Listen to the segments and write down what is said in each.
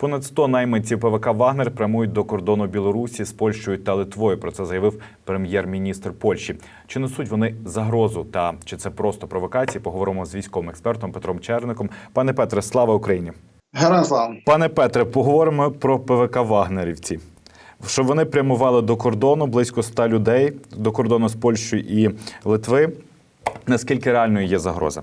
Понад 100 найманців ПВК Вагнер прямують до кордону Білорусі з Польщею та Литвою. Про це заявив прем'єр-міністр Польщі. Чи несуть вони загрозу та чи це просто провокації? Поговоримо з військовим експертом Петром Черником. Пане Петре, слава Україні! Героям слава. Пане Петре, поговоримо про ПВК Вагнерівці. Що вони прямували до кордону близько 100 людей до кордону з Польщею і Литви. Наскільки реальною є загроза?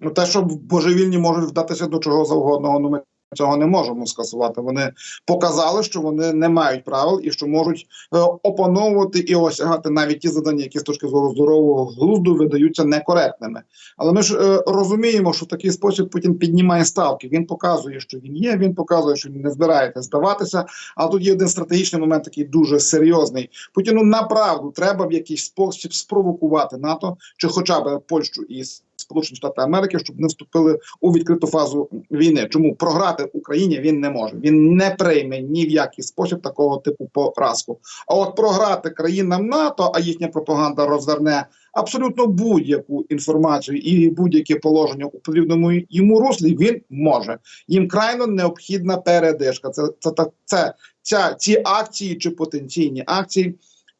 Ну, те, що божевільні можуть вдатися до чого завгодно, ну ми цього не можемо скасувати. Вони показали, що вони не мають правил і що можуть е, опановувати і осягати навіть ті завдання, які з точки зору здорового глузду видаються некоректними. Але ми ж е, розуміємо, що в такий спосіб Путін піднімає ставки. Він показує, що він є. Він показує, що він не збирається здаватися. А тут є один стратегічний момент, такий дуже серйозний. Путіну направду треба в якийсь спосіб спровокувати НАТО чи, хоча б Польщу і Сполучені Штати Америки, щоб не вступили у відкриту фазу війни. Чому програти Україні він не може? Він не прийме ні в який спосіб такого типу поразку. А от програти країнам НАТО, а їхня пропаганда розверне абсолютно будь-яку інформацію і будь-яке положення у потрібному йому руслі. Він може. Їм крайно необхідна передишка. Це це це, це ця ці акції чи потенційні акції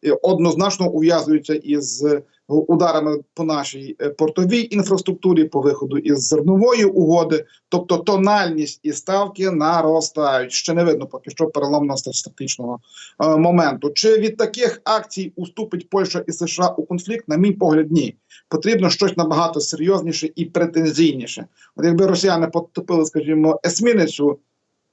е, однозначно ув'язуються із ударами по нашій е, портовій інфраструктурі, по виходу із зернової угоди, тобто тональність і ставки наростають. Ще не видно поки що переломного статичного е, моменту. Чи від таких акцій уступить Польща і США у конфлікт? На мій погляд, ні. Потрібно щось набагато серйозніше і претензійніше. От якби росіяни потопили, скажімо, есміницю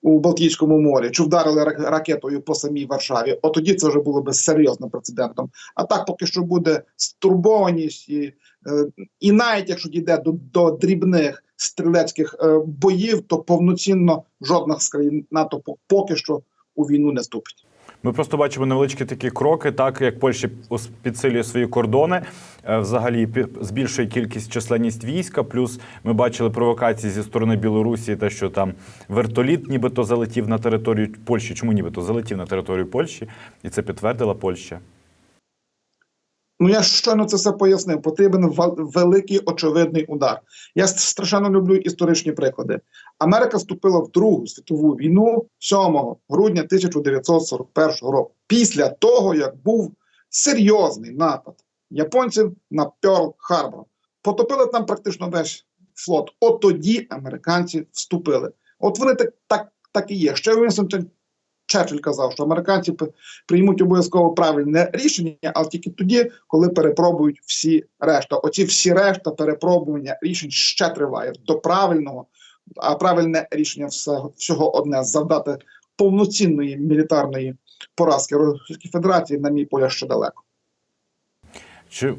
у Балтійському морі, чи вдарили рак- ракетою по самій Варшаві, от тоді це вже було би серйозним прецедентом. А так поки що буде стурбованість, і, е, і навіть якщо дійде до, до дрібних стрілецьких е, боїв, то повноцінно жодна з країн НАТО по- поки що у війну не вступить. Ми просто бачимо невеличкі такі кроки, так як Польща підсилює свої кордони, е, взагалі збільшує кількість численність війська. Плюс ми бачили провокації зі сторони Білорусі, те, що там вертоліт, нібито залетів на територію Польщі. Чому нібито залетів на територію Польщі, і це підтвердила Польща. Ну я щойно це все пояснив. Потрібен великий очевидний удар. Я страшенно люблю історичні приклади. Америка вступила в Другу світову війну 7 грудня 1941 року, після того як був серйозний напад японців на Пьорл Харбор. Потопили там практично весь флот. От тоді американці вступили. От вони так, так, так і є. Ще Вінстон Черчилль казав, що американці приймуть обов'язково правильне рішення, але тільки тоді, коли перепробують всі решта. Оці всі решта перепробування рішень ще триває до правильного, а правильне рішення всього одне завдати повноцінної мілітарної поразки Російській Федерації, на мій поля ще далеко. Чи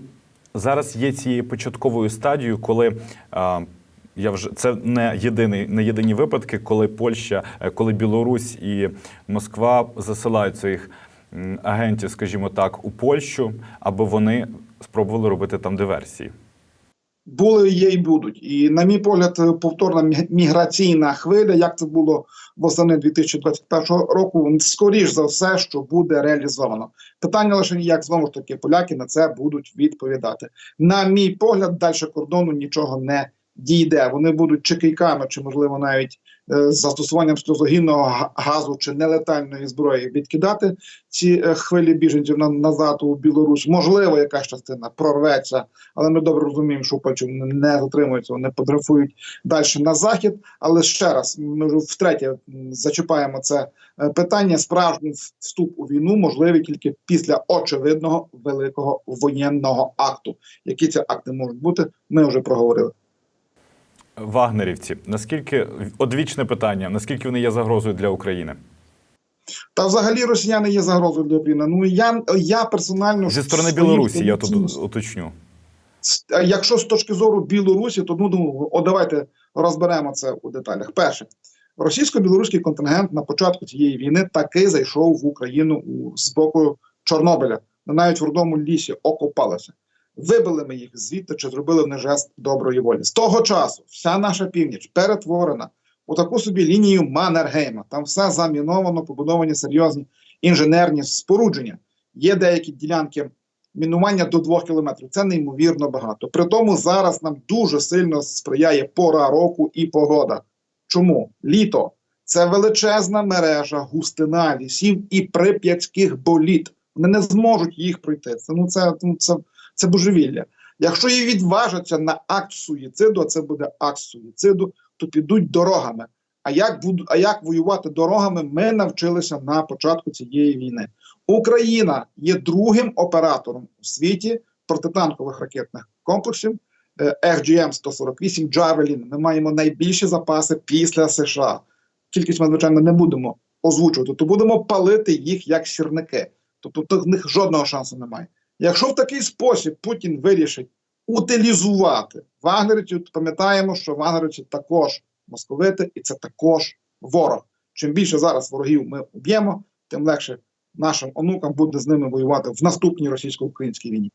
зараз є цією початковою стадією, коли а, я вже це не єдиний, не єдині випадки, коли Польща, е, коли Білорусь і Москва засилають своїх агентів, скажімо так, у Польщу, аби вони спробували робити там диверсії. були, є і будуть. І, на мій погляд, повторна міграційна хвиля, як це було восени 2021 року, скоріш за все, що буде реалізовано. Питання лише як знову ж таки поляки на це будуть відповідати. На мій погляд, далі кордону нічого не дійде. Вони будуть чи кийками, чи можливо навіть е, з застосуванням сльозогінного га- газу чи нелетальної зброї відкидати ці е, хвилі біженців на, назад у Білорусь. Можливо, якась частина прорветься, але ми добре розуміємо, що Польщу не затримуються, вони подрифують далі на захід. Але ще раз, ми вже втретє зачіпаємо це е, питання. Справжній вступ у війну можливий тільки після очевидного великого воєнного акту. Які ці акти можуть бути, ми вже проговорили. Вагнерівці, наскільки одвічне питання, наскільки вони є загрозою для України? Та взагалі росіяни є загрозою для України. Ну я, я персонально Зі сторони Білорусі, я тут уточню. Якщо з точки зору Білорусі, то ну, ну о, давайте розберемо це у деталях. Перше, російсько-білоруський контингент на початку цієї війни таки зайшов в Україну у, з боку Чорнобиля, навіть в родому лісі окопалися. Вибили ми їх звідти чи зробили вони жест доброї волі. З того часу вся наша північ перетворена у таку собі лінію Маннергейма. Там все заміновано, побудовані серйозні інженерні спорудження. Є деякі ділянки мінування до 2 кілометрів. Це неймовірно багато. При тому зараз нам дуже сильно сприяє пора року і погода. Чому літо? Це величезна мережа густина лісів і прип'ятських боліт. Вони не зможуть їх пройти. Це ну це, ну, це, це божевілля. Якщо її відважаться на акт суїциду, а це буде акт суїциду, то підуть дорогами. А як буду, а як воювати дорогами? Ми навчилися на початку цієї війни. Україна є другим оператором у світі протитанкових ракетних комплексів е, FGM-148 Javelin. Ми маємо найбільші запаси після США. Кількість ми, звичайно, не будемо озвучувати, то будемо палити їх як сірники. Тобто то в них жодного шансу немає. Якщо в такий спосіб Путін вирішить утилізувати вагнерівців, пам'ятаємо, що вагнерівці також московити, і це також ворог. Чим більше зараз ворогів ми уб'ємо, тим легше нашим онукам буде з ними воювати в наступній російсько-українській війні.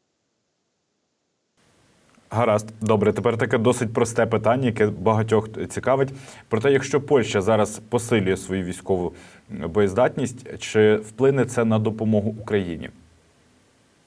Гаразд, добре. Тепер таке досить просте питання, яке багатьох цікавить. Проте, якщо Польща зараз посилює свою військову боєздатність, чи вплине це на допомогу Україні?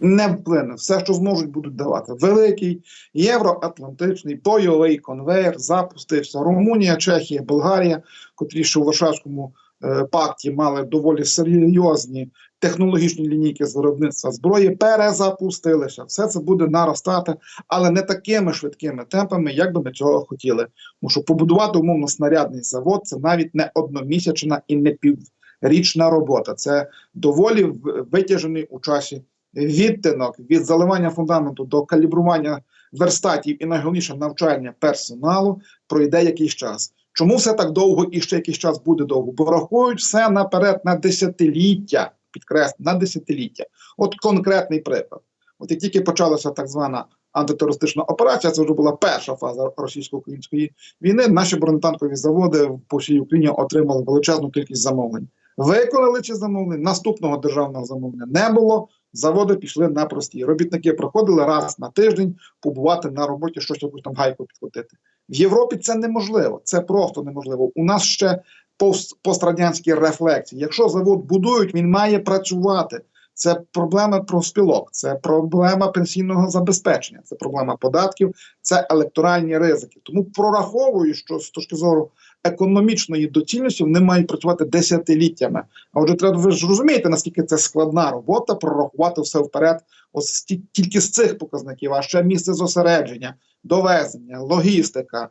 Не вплине. Все, що зможуть, будуть давати. Великий євроатлантичний бойовий конвейер запустився. Румунія, Чехія, Болгарія, котрі ще у Варшавському е, пакті мали доволі серйозні технологічні лінійки з виробництва зброї, перезапустилися. Все це буде наростати, але не такими швидкими темпами, як би ми цього хотіли. Тому що побудувати умовно снарядний завод це навіть не одномісячна і не піврічна робота. Це доволі витяжений у часі відтинок від заливання фундаменту до калібрування верстатів і найголовніше навчання персоналу пройде якийсь час. Чому все так довго і ще якийсь час буде довго? Бо рахують все наперед на десятиліття, підкреслю, на десятиліття. От конкретний приклад. От як тільки почалася так звана антитерористична операція, це вже була перша фаза російсько-української війни. Наші бронетанкові заводи по всій Україні отримали величезну кількість замовлень. Виконали ці замовлення. Наступного державного замовлення не було. Заводи пішли на прості. Робітники проходили раз на тиждень побувати на роботі, щось якусь там гайку підкотити. В Європі це неможливо, це просто неможливо. У нас ще пост, пострадянські рефлексії. Якщо завод будують, він має працювати. Це проблема профспілок, це проблема пенсійного забезпечення, це проблема податків, це електоральні ризики. Тому прораховую, що з точки зору економічної доцільності вони мають працювати десятиліттями. А отже, треба ви ж розумієте, наскільки це складна робота прорахувати все вперед, ось ті- тільки з цих показників, а ще місце зосередження, довезення, логістика,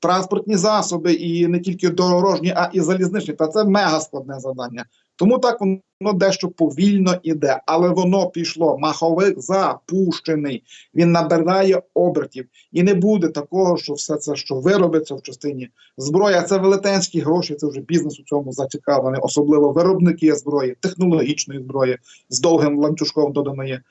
транспортні засоби, і не тільки дорожні, а і залізничні. Та це мега складне завдання. Тому так воно дещо повільно іде, але воно пішло. Маховик запущений. Він набирає обертів, і не буде такого, що все це, що виробиться в частині зброя, це велетенські гроші. Це вже бізнес у цьому зацікавлений, особливо виробники зброї, технологічної зброї з довгим ланцюжком доданої е,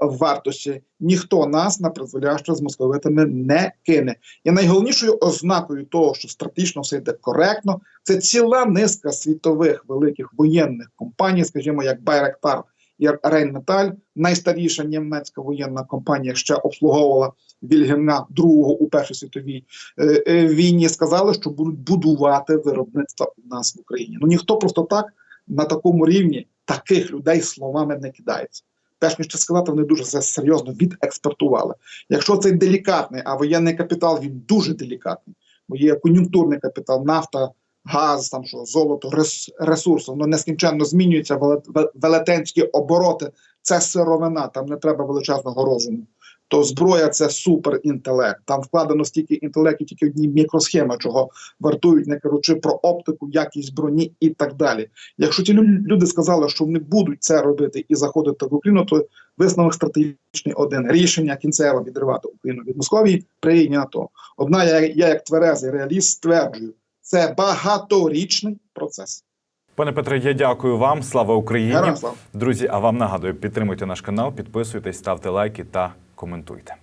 вартості. Ніхто нас на призволяще з московитами не кине. І найголовнішою ознакою того, що стратегічно все йде коректно, це ціла низка світових великих воєнних компаній, скажімо, як Байректар і Рейнметаль, найстаріша німецька воєнна компанія, ще обслуговувала Вільгельма II у Першій світовій е, е, війні. Сказали, що будуть будувати виробництво у нас в Україні. Ну ніхто просто так на такому рівні таких людей словами не кидається. Перш ніж це сказати, вони дуже це серйозно відекспертували. Якщо цей делікатний, а воєнний капітал він дуже делікатний, бо є кон'юнктурний капітал, нафта, газ, там що золото, рес, ресурси, воно нескінченно змінюється, веле- велетенські обороти. Це сировина, там не треба величезного розуму. То зброя це суперінтелект. Там вкладено стільки інтелекту, тільки одні мікросхеми, чого вартують, не кажучи про оптику, якість броні і так далі. Якщо ті люди сказали, що вони будуть це робити і заходити в Україну, то висновок стратегічний один рішення кінцево відривати Україну від Московії прийнято. Одна я, я як тверезий реаліст стверджую, це багаторічний процес. Пане Петре, я дякую вам. Слава Україні! Героям слава! Друзі, а вам нагадую, підтримуйте наш канал, підписуйтесь, ставте лайки та коментуйте.